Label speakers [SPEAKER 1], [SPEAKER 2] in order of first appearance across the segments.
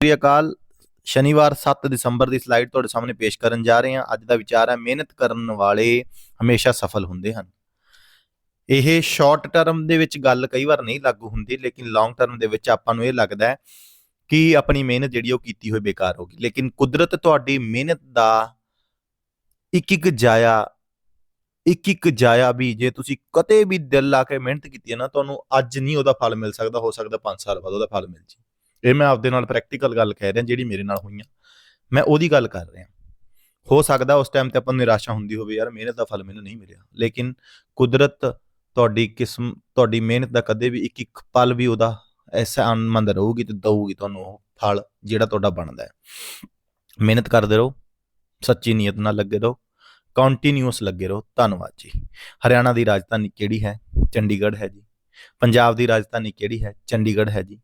[SPEAKER 1] ਸ੍ਰੀ ਅਕਾਲ। ਸ਼ਨੀਵਾਰ 7 ਦਸੰਬਰ ਦੀ ਸਲਾਈਡ ਤੁਹਾਡੇ ਸਾਹਮਣੇ ਪੇਸ਼ ਕਰਨ ਜਾ ਰਹੇ ਹਾਂ। ਅੱਜ ਦਾ ਵਿਚਾਰ ਹੈ, ਮਿਹਨਤ ਕਰਨ ਵਾਲੇ ਹਮੇਸ਼ਾ ਸਫਲ ਹੁੰਦੇ ਹਨ। ਇਹ ਸ਼ਾਰਟ ਟਰਮ ਦੇ ਵਿੱਚ ਗੱਲ ਕਈ ਵਾਰ ਨਹੀਂ ਲਾਗੂ ਹੁੰਦੀ, ਲੇਕਿਨ ਲੌਂਗ ਟਰਮ ਦੇ ਵਿੱਚ ਆਪਾਂ ਨੂੰ ਇਹ ਲੱਗਦਾ ਹੈ ਕਿ ਆਪਣੀ ਮਿਹਨਤ ਜਿਹੜੀ ਉਹ ਕੀਤੀ ਹੋਈ ਬੇਕਾਰ ਹੋ ਗਈ। ਲੇਕਿਨ ਕੁਦਰਤ ਤੁਹਾਡੀ ਮਿਹਨਤ ਦਾ ਇੱਕ ਇੱਕ ਜਾਇਆ ਇੱਕ ਇੱਕ ਜਾਇਆ ਵੀ ਜੇ ਤੁਸੀਂ ਕਦੇ ਵੀ ਦਿਲ ਲਾ ਕੇ ਮਿਹਨਤ ਕੀਤੀ ਹੈ ਨਾ, ਤੁਹਾਨੂੰ ਅੱਜ ਨਹੀਂ ਉਹਦਾ ਫਲ ਮਿਲ ਸਕਦਾ, ਹੋ ਸਕਦਾ 5 ਸਾਲ ਬਾਅਦ ਉਹਦਾ ਫਲ ਮਿਲ ਜੇ। ਇਹ ਮੈਂ ਆਪਦੇ ਨਾਲ ਪ੍ਰੈਕਟੀਕਲ ਗੱਲ ਕਹਿ ਰਿਹਾ ਜਿਹੜੀ ਮੇਰੇ ਨਾਲ ਹੋਈਆਂ ਮੈਂ ਉਹਦੀ ਗੱਲ ਕਰ ਰਿਹਾ। ਹੋ ਸਕਦਾ ਉਸ ਟਾਈਮ ਤੇ ਆਪਾਂ ਨੂੰ ਨਿਰਾਸ਼ਾ ਹੁੰਦੀ ਹੋਵੇ, ਯਾਰ ਮਿਹਨਤ ਦਾ ਫਲ ਮੈਨੂੰ ਨਹੀਂ ਮਿਲਿਆ। ਲੇਕਿਨ ਕੁਦਰਤ ਤੁਹਾਡੀ ਕਿਸਮ, ਤੁਹਾਡੀ ਮਿਹਨਤ ਦਾ ਕਦੇ ਵੀ ਇੱਕ ਇੱਕ ਪਲ ਵੀ ਉਹਦਾ ਐਸਾ ਅਨਮੰਦ ਰਹੂਗੀ ਤੇ ਦਊਗੀ ਤੁਹਾਨੂੰ ਉਹ ਫਲ ਜਿਹੜਾ ਤੁਹਾਡਾ ਬਣਦਾ ਹੈ। ਮਿਹਨਤ ਕਰਦੇ ਰਹੋ, ਸੱਚੀ ਨੀਅਤ ਨਾਲ ਲੱਗੇ ਰਹੋ ਕੰਟੀਨਿਊਸ ਲੱਗੇ ਰਹੋ। ਧੰਨਵਾਦ ਜੀ। ਹਰਿਆਣਾ ਦੀ ਰਾਜਧਾਨੀ ਕਿਹੜੀ ਹੈ? ਚੰਡੀਗੜ੍ਹ ਹੈ ਜੀ। ਪੰਜਾਬ ਦੀ ਰਾਜਧਾਨੀ ਕਿਹੜੀ ਹੈ? ਚੰਡੀਗੜ੍ਹ ਹੈ ਜੀ।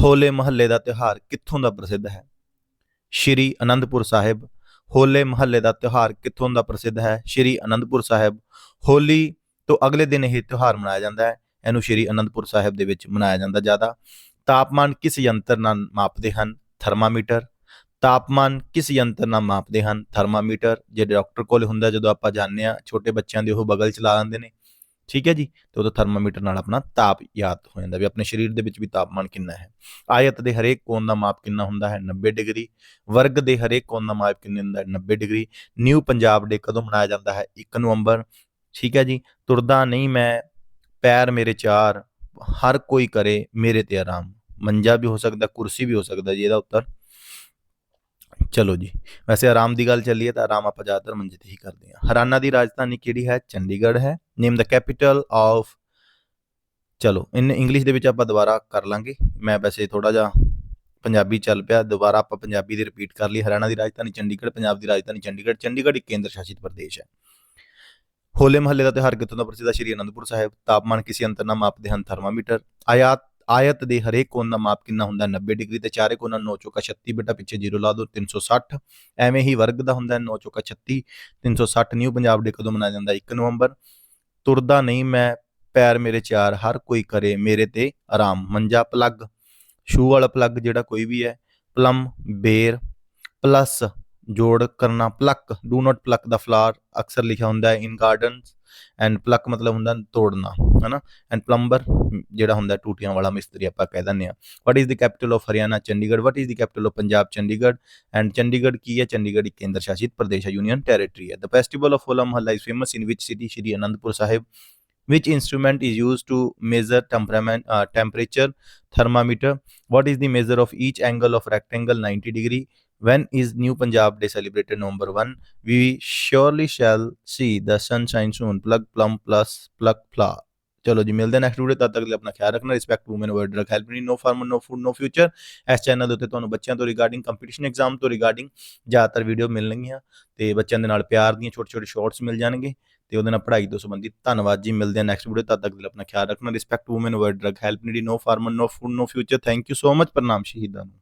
[SPEAKER 1] ਹੋਲੇ ਮਹੱਲੇ ਦਾ ਤਿਉਹਾਰ ਕਿੱਥੋਂ ਦਾ ਪ੍ਰਸਿੱਧ ਹੈ? ਸ਼੍ਰੀ ਅਨੰਦਪੁਰ ਸਾਹਿਬ ਹੋਲੇ ਮਹੱਲੇ ਦਾ ਤਿਉਹਾਰ ਕਿੱਥੋਂ ਦਾ ਪ੍ਰਸਿੱਧ ਹੈ? ਸ਼੍ਰੀ ਅਨੰਦਪੁਰ ਸਾਹਿਬ ਹੋਲੀ ਤੋਂ ਅਗਲੇ ਦਿਨ ਇਹ ਤਿਉਹਾਰ ਮਨਾਇਆ ਜਾਂਦਾ ਹੈ। ਇਹਨੂੰ ਸ਼੍ਰੀ ਅਨੰਦਪੁਰ ਸਾਹਿਬ ਦੇ ਵਿੱਚ ਮਨਾਇਆ ਜਾਂਦਾ ਜ਼ਿਆਦਾ। ਤਾਪਮਾਨ ਕਿਸ ਯੰਤਰ ਨਾਲ ਮਾਪਦੇ ਹਨ? ਥਰਮਾਮੀਟਰ। ਤਾਪਮਾਨ ਕਿਸ ਯੰਤਰ ਨਾਲ ਮਾਪਦੇ ਹਨ? ਥਰਮਾਮੀਟਰ, ਜੇ ਡਾਕਟਰ ਕੋਲ ਹੁੰਦਾ ਜਦੋਂ ਆਪਾਂ ਜਾਂਦੇ ਆ ਛੋਟੇ ਬੱਚਿਆਂ ਦੇ ਉਹ ਬਗਲ ਚਲਾ ਲੈਂਦੇ ਨੇ। ਠੀਕ ਹੈ ਜੀ? ਤੇ ਉਹਦਾ ਥਰਮਾਮੀਟਰ ਨਾਲ ਆਪਣਾ ਤਾਪ ਯਾਦ ਹੋ ਜਾਂਦਾ ਵੀ ਆਪਣੇ ਸਰੀਰ ਦੇ ਵਿੱਚ ਵੀ ਤਾਪਮਾਨ ਕਿੰਨਾ ਹੈ। ਆਇਤ ਦੇ ਹਰੇਕ ਕੋਣ ਦਾ ਮਾਪ ਕਿੰਨਾ ਹੁੰਦਾ ਹੈ? 90 ਡਿਗਰੀ। ਵਰਗ ਦੇ ਹਰੇਕ ਕੋਣ ਦਾ ਮਾਪ ਕਿੰਨਾ ਹੁੰਦਾ ਹੈ? 90 ਡਿਗਰੀ। ਨਿਊ ਪੰਜਾਬ ਡੇ ਕਦੋਂ ਮਨਾਇਆ ਜਾਂਦਾ ਹੈ? 1 ਨਵੰਬਰ। ਠੀਕ ਹੈ ਜੀ? ਤੁਰਦਾ ਨਹੀਂ ਮੈਂ, ਪੈਰ ਮੇਰੇ ਚਾਰ, ਹਰ ਕੋਈ ਕਰੇ ਮੇਰੇ ਤੇ ਆਰਾਮ। ਮੰਜਾ ਵੀ ਹੋ ਸਕਦਾ, ਕੁਰਸੀ ਵੀ ਹੋ ਸਕਦਾ ਜੀ, ਇਹਦਾ ਉੱਤਰ। ਚਲੋ ਜੀ। ਵੈਸੇ ਆਰਾਮ ਦੀ ਗੱਲ ਚੱਲੀਏ ਤਾਂ ਆਰਾਮ ਆਪਾਂ ਜ਼ਿਆਦਾਤਰ ਮੰਜੇ ਤੇ ਹੀ ਕਰਦੇ ਹਾਂ। ਹਰਿਆਣਾ ਦੀ ਰਾਜਧਾਨੀ ਕਿਹੜੀ ਹੈ? ਚੰਡੀਗੜ੍ਹ ਹੈ। ਨੇਮ ਦਾ ਕੈਪੀਟਲ ਆਫ ਚਲੋ, ਇਨ ਇੰਗਲਿਸ਼ ਦੇ ਵਿੱਚ ਆਪਾਂ ਦੁਬਾਰਾ ਕਰ ਲਾਂਗੇ। ਮੈਂ ਵੈਸੇ ਥੋੜਾ ਜਿਹਾ ਪੰਜਾਬੀ ਚੱਲ ਪਿਆ। ਦੁਬਾਰਾ ਆਪਾਂ ਪੰਜਾਬੀ ਦੀ ਰਿਪੀਟ ਕਰ ਲਈ ਹਰਿਆਣਾ ਦੀ ਰਾਜਧਾਨੀ ਚੰਡੀਗੜ੍ਹ, ਪੰਜਾਬ ਦੀ ਰਾਜਧਾਨੀ ਚੰਡੀਗੜ੍ਹ। ਚੰਡੀਗੜ੍ਹ ਇੱਕ ਕੇਂਦਰ ਸ਼ਾਸਿਤ ਪ੍ਰਦੇਸ਼ ਹੈ। ਹੋਲੇ ਮਹੱਲੇ ਦਾ ਤਿਉਹਾਰ ਕਿੱਥੋਂ ਦਾ ਪ੍ਰਸਿੱਧ ਹੈ? ਸ਼੍ਰੀ ਅਨੰਦਪੁਰ ਸਾਹਿਬ। ਤਾਪਮਾਨ ਕਿਸੇ ਅੰਤਰ ਨਾਲ ਮਾਪਦੇ ਹਨ ਥਰਮਾਮੀਟਰ। ਆਯਾਤ ਆਇਤ ਦੇ ਹਰੇਕ ਕੋਨ ਦਾ ਮਾਪ ਕਿੰਨਾ ਹੁੰਦਾ? ਹੈ 90 ਡਿਗਰੀ ਤੇ ਚਾਰੇ ਕੋਣਾਂ 9 ਚੌਕਾ 36 ਬੇਟਾ ਪਿੱਛੇ ਜੀਰੋ ਲਾ ਦਿਓ 360 ਐਵੇਂ ਹੀ ਵਰਗ ਦਾ ਹੁੰਦਾ ਹੈ 9 ਚੌਕਾ 36 360 ਨਿਊ ਪੰਜਾਬ ਡੇ ਕਦੋਂ ਮਨਾਇਆ ਜਾਂਦਾ? ਹੈ 1 ਨਵੰਬਰ। ਤੁਰਦਾ ਨਹੀਂ ਮੈਂ, ਪੈਰ ਮੇਰੇ ਚਾਰ, ਹਰ ਕੋਈ ਕਰੇ ਮੇਰੇ ਤੇ ਆਰਾਮ। ਮੰਜਾ ਪਲੱਗ, ਸ਼ੂ ਵਾਲਾ ਪਲੱਗ ਜਿਹੜਾ ਕੋਈ ਵੀ ਹੈ, ਪਲਮ, ਬੇਰ, ਪਲੱਸ ਜੋੜ ਕਰਨਾ pluck do not pluck the flower ਅਕਸਰ ਲਿਖਿਆ ਹੁੰਦਾ ਹੈ ਇਨ ਗਾਰਡਨਸ ਐਂਡ ਪਲੱਕ ਮਤਲਬ ਹੁੰਦਾ ਤੋੜਨਾ, ਹਨਾ? ਐਂਡ ਪਲੰਬਰ ਜਿਹੜਾ ਹੁੰਦਾ ਟੂਟੀਆਂ ਵਾਲਾ ਮਿਸਤਰੀ ਆਪਾਂ ਕਹਿ ਦਿੰਦੇ ਆ what is the capital of Haryana Chandigarh what is the capital of Punjab Chandigarh and Chandigarh ਕੀ ਹੈ? ਚੰਡੀਗੜ੍ਹ ਇੱਕ ਕੇਂਦਰ ਸ਼ਾਸਿਤ ਪ੍ਰਦੇਸ਼ ਹੈ ਯੂਨੀਅਨ ਟੈਰੀਟਰੀ ਹੈ। ਦ festival of Hola Mohalla is famous in which city Shri Anandpur Sahib. Which instrument is used to measure temperament uh, temperature thermometer what is the measure of each angle of rectangle 90 degree when is new punjab day celebrated november 1 we surely shall see the sunshine soon plug plum plus plug pla ਚਲੋ ਜੀ ਮਿਲਦੇ next video ਤਦ ਤੱਕ ਲਈ ਆਪਣਾ ਖਿਆਲ ਰੱਖਣਾ respect women avoid drug help need no farmer no food no future ਇਸ ਚੈਨਲ ਦੇ ਉੱਤੇ ਤੁਹਾਨੂੰ ਬੱਚਿਆਂ ਤੋਂ ਰਿਗਾਰਡਿੰਗ ਕੰਪੀਟੀਸ਼ਨ ਐਗਜ਼ਾਮ ਤੋਂ ਰਿਗਾਰਡਿੰਗ ਜ਼ਿਆਦਾਤਰ ਵੀਡੀਓ ਮਿਲਣਗੀਆਂ ਤੇ ਬੱਚਿਆਂ ਦੇ ਨਾਲ ਪਿਆਰ ਦੀਆਂ ਛੋਟੇ ਛੋਟੇ ਸ਼ਾਰਟਸ ਮਿਲ ਜਾਣਗੇ ਤੇ ਉਹਦੇ ਨਾਲ ਪੜ੍ਹਾਈ ਤੋਂ ਸੰਬੰਧਿਤ। ਧੰਨਵਾਦ ਜੀ, ਮਿਲਦੇ ਹਾਂ ਨੈਕਸਟ ਵੀਡੀਓ ਤਦ ਤੱਕ ਲਈ ਆਪਣਾ ਖਿਆਲ ਰੱਖਣਾ। Respect women avoid drug help needy no farmer no food no future thank you so much ਪ੍ਰਣਾਮ ਸ਼ਹੀਦਾਂ ਨੂੰ।